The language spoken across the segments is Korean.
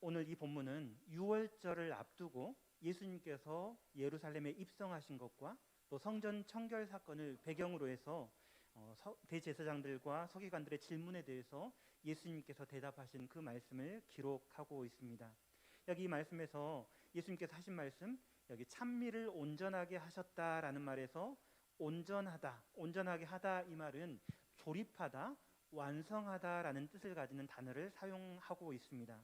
오늘 이 본문은 유월절을 앞두고 예수님께서 예루살렘에 입성하신 것과 또 성전 청결 사건을 배경으로 해서 어, 서- 대제사장들과 서기관들의 질문에 대해서 예수님께서 대답하신 그 말씀을 기록하고 있습니다. 여기 이 말씀에서 예수님께서 하신 말씀 여기 찬미를 온전하게 하셨다라는 말에서 온전하다, 온전하게 하다 이 말은 조립하다, 완성하다라는 뜻을 가지는 단어를 사용하고 있습니다.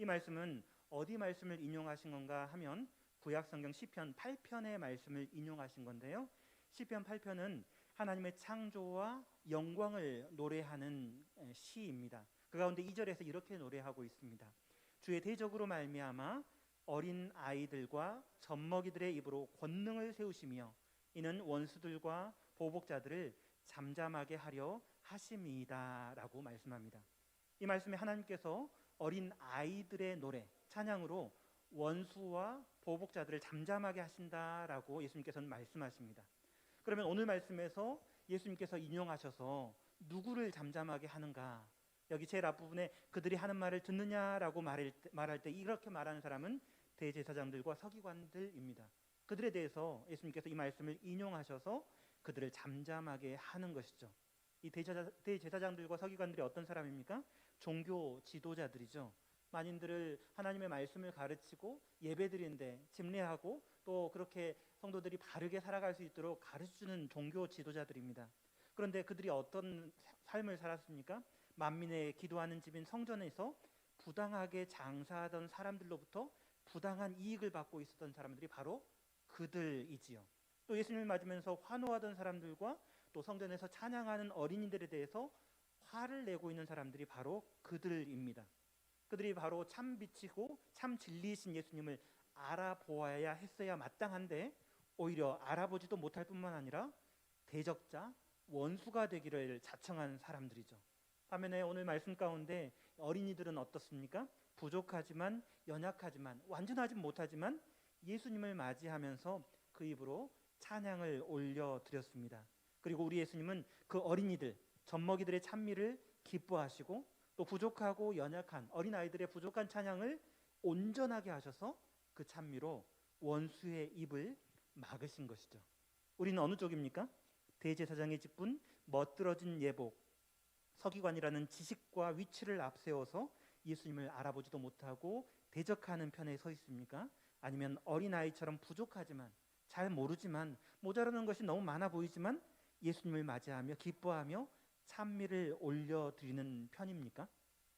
이 말씀은 어디 말씀을 인용하신 건가 하면 구약 성경 시편 8편의 말씀을 인용하신 건데요. 시편 8편은 하나님의 창조와 영광을 노래하는 에, 시입니다. 그 가운데 2절에서 이렇게 노래하고 있습니다. 주의 대적으로 말미암아 어린 아이들과 젖먹이들의 입으로 권능을 세우시며 이는 원수들과 보복자들을 잠잠하게 하려 하심이다라고 말씀합니다. 이 말씀에 하나님께서 어린 아이들의 노래 찬양으로 원수와 보복자들을 잠잠하게 하신다라고 예수님께서는 말씀하십니다. 그러면 오늘 말씀에서 예수님께서 인용하셔서 누구를 잠잠하게 하는가? 여기 제일 앞부분에 그들이 하는 말을 듣느냐라고 말할 때, 말할 때 이렇게 말하는 사람은 대제사장들과 서기관들입니다. 그들에 대해서 예수님께서 이 말씀을 인용하셔서 그들을 잠잠하게 하는 것이죠. 이 대제사, 대제사 장들과 서기관들이 어떤 사람입니까? 종교 지도자들이죠. 만인들을 하나님의 말씀을 가르치고 예배드리는데 집례하고 또 그렇게 성도들이 바르게 살아갈 수 있도록 가르치는 종교 지도자들입니다. 그런데 그들이 어떤 삶을 살았습니까? 만민의 기도하는 집인 성전에서 부당하게 장사하던 사람들로부터 부당한 이익을 받고 있었던 사람들이 바로 그들이지요. 또 예수님을 맞으면서 환호하던 사람들과 또 성전에서 찬양하는 어린이들에 대해서 화를 내고 있는 사람들이 바로 그들입니다. 그들이 바로 참 빛이고 참 진리이신 예수님을 알아보아야 했어야 마땅한데 오히려 알아보지도 못할 뿐만 아니라 대적자 원수가 되기를 자청한 사람들이죠. 반면에 오늘 말씀 가운데 어린이들은 어떻습니까? 부족하지만 연약하지만 완전하지 못하지만 예수님을 맞이하면서 그 입으로 찬양을 올려 드렸습니다. 그리고 우리 예수님은 그 어린이들 젖먹이들의 찬미를 기뻐하시고 또 부족하고 연약한 어린 아이들의 부족한 찬양을 온전하게 하셔서 그 찬미로 원수의 입을 막으신 것이죠. 우리는 어느 쪽입니까? 대제사장의 직분, 멋들어진 예복, 서기관이라는 지식과 위치를 앞세워서 예수님을 알아보지도 못하고 대적하는 편에 서 있습니까? 아니면 어린 아이처럼 부족하지만 잘 모르지만 모자라는 것이 너무 많아 보이지만 예수님을 맞이하며 기뻐하며 찬미를 올려드리는 편입니까?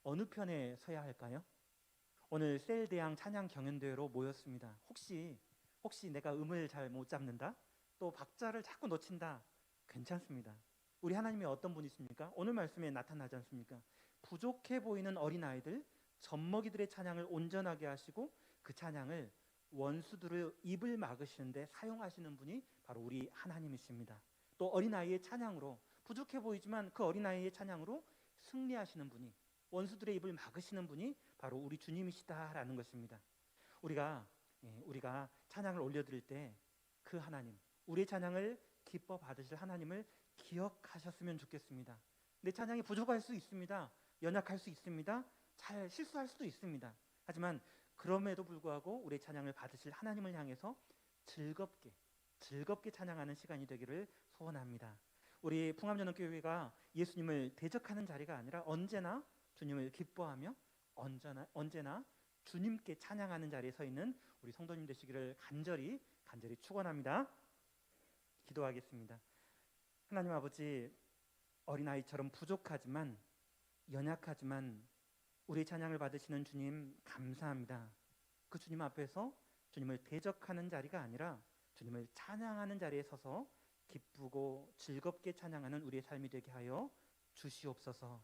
어느 편에 서야 할까요? 오늘 셀대양 찬양 경연대회로 모였습니다. 혹시 혹시 내가 음을 잘 못 잡는다? 또 박자를 자꾸 놓친다? 괜찮습니다. 우리 하나님이 어떤 분이십니까? 오늘 말씀에 나타나지 않습니까? 부족해 보이는 어린 아이들, 젖먹이들의 찬양을 온전하게 하시고 그 찬양을 원수들의 입을 막으시는데 사용하시는 분이 바로 우리 하나님이십니다. 또 어린 아이의 찬양으로 부족해 보이지만 그 어린 아이의 찬양으로 승리하시는 분이 원수들의 입을 막으시는 분이 바로 우리 주님이시다라는 것입니다. 우리가 예, 우리가 찬양을 올려드릴 때 그 하나님, 우리의 찬양을 기뻐 받으실 하나님을 기억하셨으면 좋겠습니다. 내 찬양이 부족할 수 있습니다. 연약할 수 있습니다. 잘 실수할 수도 있습니다. 하지만 그럼에도 불구하고 우리의 찬양을 받으실 하나님을 향해서 즐겁게 즐겁게 찬양하는 시간이 되기를 소원합니다. 우리 풍암연합교회가 예수님을 대적하는 자리가 아니라 언제나 주님을 기뻐하며 언제나 언제나 주님께 찬양하는 자리에 서 있는 우리 성도님 되시기를 간절히 간절히 축원합니다. 기도하겠습니다. 하나님 아버지 어린아이처럼 부족하지만 연약하지만 우리 찬양을 받으시는 주님 감사합니다. 그 주님 앞에서 주님을 대적하는 자리가 아니라 주님을 찬양하는 자리에 서서 기쁘고 즐겁게 찬양하는 우리의 삶이 되게 하여 주시옵소서.